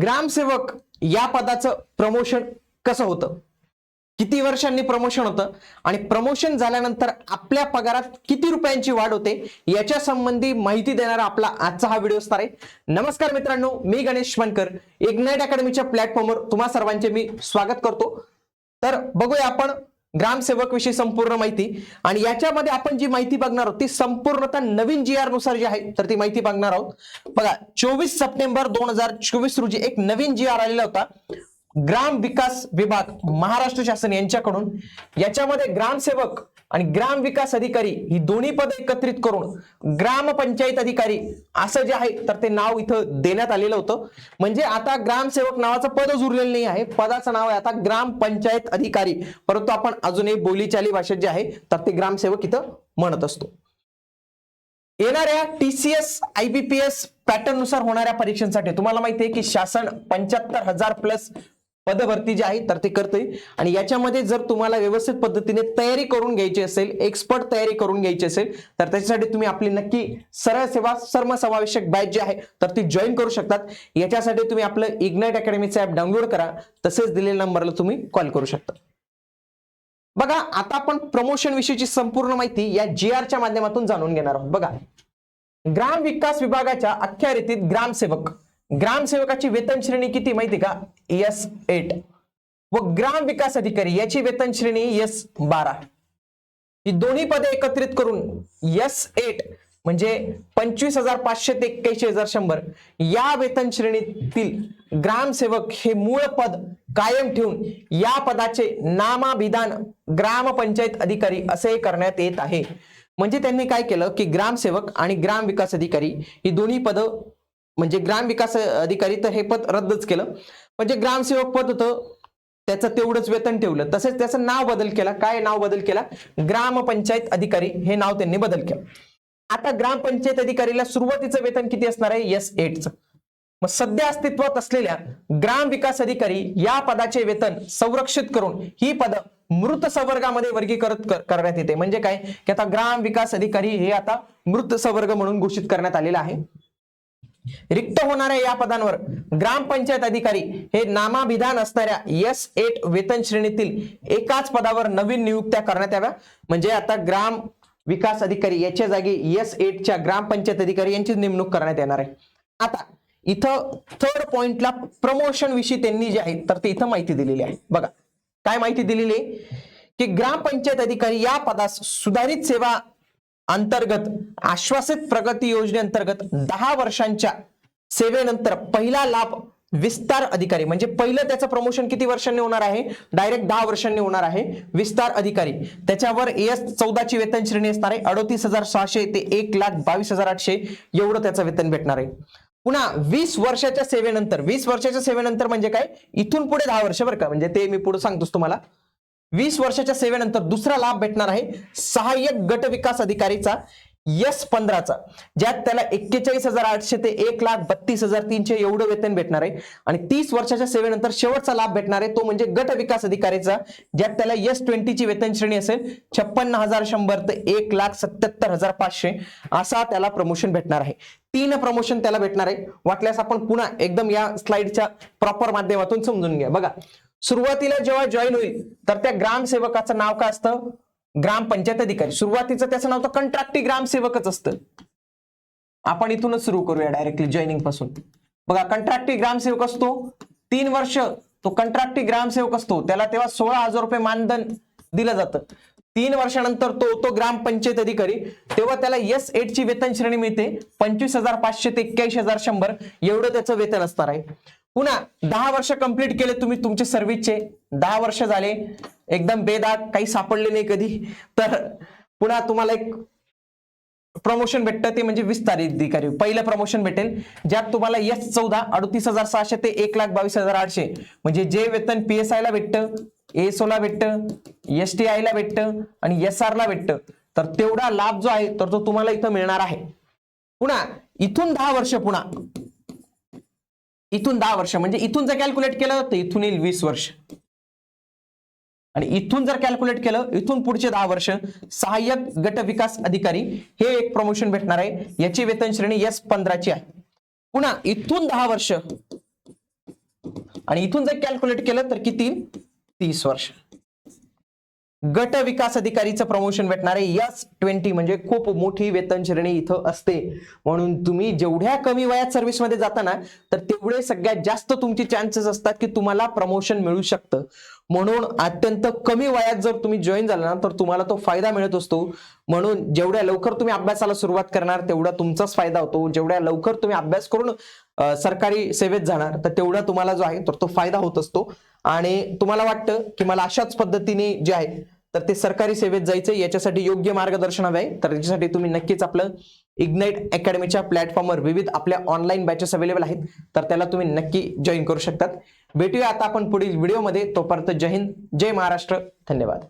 ग्रामसेवक या पदाचं प्रमोशन कसं होतं? किती वर्षांनी प्रमोशन होतं? आणि प्रमोशन झाल्यानंतर आपल्या पगारात किती रुपयांची वाढ होते? याच्या संबंधी माहिती देणारा आपला आजचा हा व्हिडिओ असणार आहे. नमस्कार मित्रांनो मी गणेश मनकर इग्नाइट अकॅडमीच्या प्लॅटफॉर्मवर तुम्हा सर्वांचे मी स्वागत करतो. तर बघूया आपण ग्रामसेवक विषयी संपूर्ण माहिती. आणि याच्यामध्ये आपण जी माहिती बघणार आहोत ती संपूर्णतः नवीन जी आरनुसार जी आहे तर ती माहिती बघणार आहोत. बघा चोवीस सप्टेंबर दोन हजार चोवीस रोजी एक नवीन जी आर आलेला होता. ग्राम विकास विभाग महाराष्ट्र शासन यांच्याकडून याच्यामध्ये ग्रामसेवक आणि ग्राम विकास अधिकारी ही दोन्ही पद एकत्रित करून ग्रामपंचायत अधिकारी असं जे आहे तर ते नाव इथं देण्यात आलेलं होतं. म्हणजे आता ग्रामसेवक नावाचं पदच उरलेलं नाही आहे. पदाचं नाव आहे आता ग्रामपंचायत अधिकारी. परंतु आपण अजूनही बोलीचाली भाषेत जे आहे तर ते ग्रामसेवक इथं म्हणत असतो. येणाऱ्या टीसीएस आयबीपीएस पॅटर्ननुसार होणाऱ्या परीक्षांसाठी तुम्हाला माहिती आहे की शासन पंच्याहत्तर हजार प्लस पदभरती जी आहे तर ते करते आणि याच्यामध्ये जर तुम्हाला व्यवस्थित पद्धतीने तयारी करून घ्यायची असेल एक्सपर्ट तयारी करून घ्यायची असेल तर त्याच्यासाठी तुम्ही आपली नक्की सरळ सेवा सर्वसमावेशक बॅच जी आहे तर ती जॉईन करू शकतात. याच्यासाठी तुम्ही आपलं इग्नाइट अकॅडमीचं ॲप डाउनलोड करा. तसेच दिलेल्या नंबरला तुम्ही कॉल करू शकता. बघा आता आपण प्रमोशन विषयीची संपूर्ण माहिती या जी आरच्या माध्यमातून जाणून घेणार आहोत. बघा ग्राम विकास विभागाच्या अख्ख्या ग्रामसेवक. ग्रामसेवकाची वेतन श्रेणी किती माहिती का? S eight. व ग्राम विकास अधिकारी याची वेतन श्रेणी एस बारा. ही दोन्ही पदे एकत्रित करून एस एट म्हणजे पंचवीस हजार पाचशे ते एक्क्याऐंशी हजार शंभर या वेतन श्रेणीतील ग्रामसेवक हे मूळ पद कायम ठेवून या पदाचे नामाभिधान ग्रामपंचायत अधिकारी असे करण्यात येत आहे. म्हणजे त्यांनी काय केलं की ग्रामसेवक आणि ग्राम विकास अधिकारी ही दोन्ही पदं म्हणजे ग्राम विकास अधिकारी तर हे पद रद्दच केलं. म्हणजे ग्रामसेवक पद होतं त्याचं तेवढंच वेतन ठेवलं. तसेच त्याचं नाव बदल केला. काय नाव बदल केला? ग्रामपंचायत अधिकारी हे नाव त्यांनी बदल केलं. आता ग्रामपंचायत अधिकारीला सुरुवातीचं वेतन किती असणार आहे? एस एटचं मग सध्या अस्तित्वात असलेल्या ग्राम विकास अधिकारी या पदाचे वेतन संरक्षित करून ही पद मृत संवर्गामध्ये वर्गीकृत करण्यात येते. म्हणजे काय? की आता ग्राम विकास अधिकारी हे आता मृत संवर्ग म्हणून घोषित करण्यात आलेलं आहे. रिक्त होणाऱ्या या पदांवर ग्रामपंचायत अधिकारी हे नामाभिधान असणाऱ्या एस एट वेतन श्रेणीतील एकाच पदावर नवीन नियुक्त्या करण्यात याव्या. म्हणजे आता ग्राम विकास अधिकारी याच्या जागी एस एटच्या ग्रामपंचायत अधिकारी यांची नेमणूक करण्यात येणार आहे. आता इथं थर्ड पॉइंटला प्रमोशन विषयी त्यांनी जे आहे तर ते इथं माहिती दिलेली आहे. बघा काय माहिती दिलेली आहे? की ग्रामपंचायत अधिकारी या पदास सुधारित सेवा अंतर्गत आश्वासित प्रगती योजनेअंतर्गत दहा वर्षांच्या सेवेनंतर पहिला लाभ विस्तार अधिकारी म्हणजे पहिलं त्याचं प्रमोशन किती वर्षांनी होणार आहे? डायरेक्ट दहा वर्षांनी होणार आहे. विस्तार अधिकारी. त्याच्यावर एस चौदाची वेतन श्रेणी असणार आहे. अडोतीस हजार सहाशे ते एक लाख बावीस हजार आठशे एवढं त्याचं वेतन भेटणार आहे. पुन्हा वीस वर्षाच्या सेवेनंतर वीस वर्षाच्या सेवेनंतर म्हणजे काय? इथून पुढे दहा वर्ष बरं का. म्हणजे ते मी पुढे सांगतोच तुम्हाला. वीस वर्षाच्या सेवेनंतर दुसरा लाभ भेटणार आहे. सहाय्यक गट विकास अधिकारीचा यस पंधराचा ज्यात त्याला एक्केचाळीस हजार आठशे ते एक लाख बत्तीस हजार तीनशे एवढं वेतन भेटणार आहे. आणि तीस वर्षाच्या सेवेनंतर शेवटचा लाभ भेटणार आहे तो म्हणजे गट विकास अधिकारीचा ज्यात त्याला यस ट्वेंटीची वेतन श्रेणी असेल छप्पन्न हजार शंभर ते एक लाख सत्याहत्तर हजार पाचशे असा त्याला प्रमोशन भेटणार आहे. तीन प्रमोशन त्याला भेटणार आहे. वाटल्यास आपण पुन्हा एकदम या स्लाइडच्या प्रॉपर माध्यमातून समजून घ्या. बघा सुरुवातीला जेव्हा जॉईन होईल तर त्या ग्रामसेवकाचं नाव काय असतं? ग्रामपंचायत अधिकारी. सुरुवातीचं त्याचं नाव तर कंट्राक्टी ग्रामसेवकच असतं. आपण इथूनच सुरू करूया डायरेक्टली जॉईनिंगपासून. बघा कंट्राक्टी ग्रामसेवक असतो तीन वर्ष तो कंट्राक्टी ग्रामसेवक असतो. त्याला तेव्हा सोळा हजार रुपये मानधन दिलं जातं. तीन वर्षानंतर तो तो ग्रामपंचायत अधिकारी. तेव्हा त्याला एस एट ची वेतन श्रेणी मिळते. पंचवीस हजार पाचशे ते एक्क्याऐंशी हजार शंभर. एवढं त्याचं वेतन असणार आहे. पुन्हा दहा वर्ष कंप्लीट केले तुम्ही तुमचे सर्व्हिसचे दहा वर्ष झाले. एकदम बेदाग काही सापडले नाही कधी. तर पुन्हा तुम्हाला एक प्रमोशन भेटतं ते म्हणजे विस्तार अधिकारी. पहिलं प्रमोशन भेटेल ज्यात तुम्हाला एस चौदा अडतीस हजार सहाशे ते एक लाख बावीस हजार आठशे. म्हणजे जे वेतन पी एस आयला भेटतं एसओ ला भेटतं एस टी आय ला भेटतं आणि एस आर ला भेटतं. तर तेवढा लाभ जो आहे तर तो तुम्हाला इथं मिळणार आहे. पुन्हा इथून दहा वर्ष पुन्हा. इथून दहा वर्ष म्हणजे इथून जर कॅल्क्युलेट केलं तर इथून येईल वीस वर्ष. आणि इथून जर कॅल्क्युलेट केलं इथून पुढचे दहा वर्ष सहाय्यक गट विकास अधिकारी हे एक प्रमोशन भेटणार आहे. याची वेतन श्रेणी एस पंधराची आहे. पुन्हा इथून दहा वर्ष. आणि इथून जर कॅल्क्युलेट केलं तर किती? तीस वर्ष. गट विकास अधिकारीचं प्रमोशन भेटणार आहे यस ट्वेंटी म्हणजे खूप मोठी वेतन श्रेणी इथं असते. म्हणून तुम्ही जेवढ्या कमी वयात सर्व्हिसमध्ये जाता ना तर तेवढे सगळ्यात जास्त तुमचे चान्सेस असतात की तुम्हाला प्रमोशन मिळू शकतं. म्हणून अत्यंत कमी वयात जर तुम्ही जॉईन झाला ना तर तुम्हाला तो फायदा मिळत असतो. म्हणून जेवढ्या लवकर तुम्ही अभ्यासाला सुरुवात करणार तेवढा तुमचाच फायदा होतो. जेवढ्या लवकर तुम्ही अभ्यास करून सरकारी सेवेत जाणार तर तेवढा तुम्हाला जो आहे तर तो फायदा होत असतो. आणि तुम्हाला वाटतं की मला अशाच पद्धतीने जे आहे तर ते सरकारी सेवेत जायचं याच्यासाठी योग्य मार्गदर्शन हवे आहे तर त्याच्यासाठी तुम्ही नक्कीच आपलं इग्नाइट अकॅडमीच्या प्लॅटफॉर्मवर विविध आपल्या ऑनलाईन बॅचेस अवेलेबल आहेत. तर त्याला तुम्ही नक्की जॉईन करू शकतात. भेटूया आता आपण पुढील व्हिडिओमध्ये तोपर्यंत जय हिंद जय महाराष्ट्र. धन्यवाद.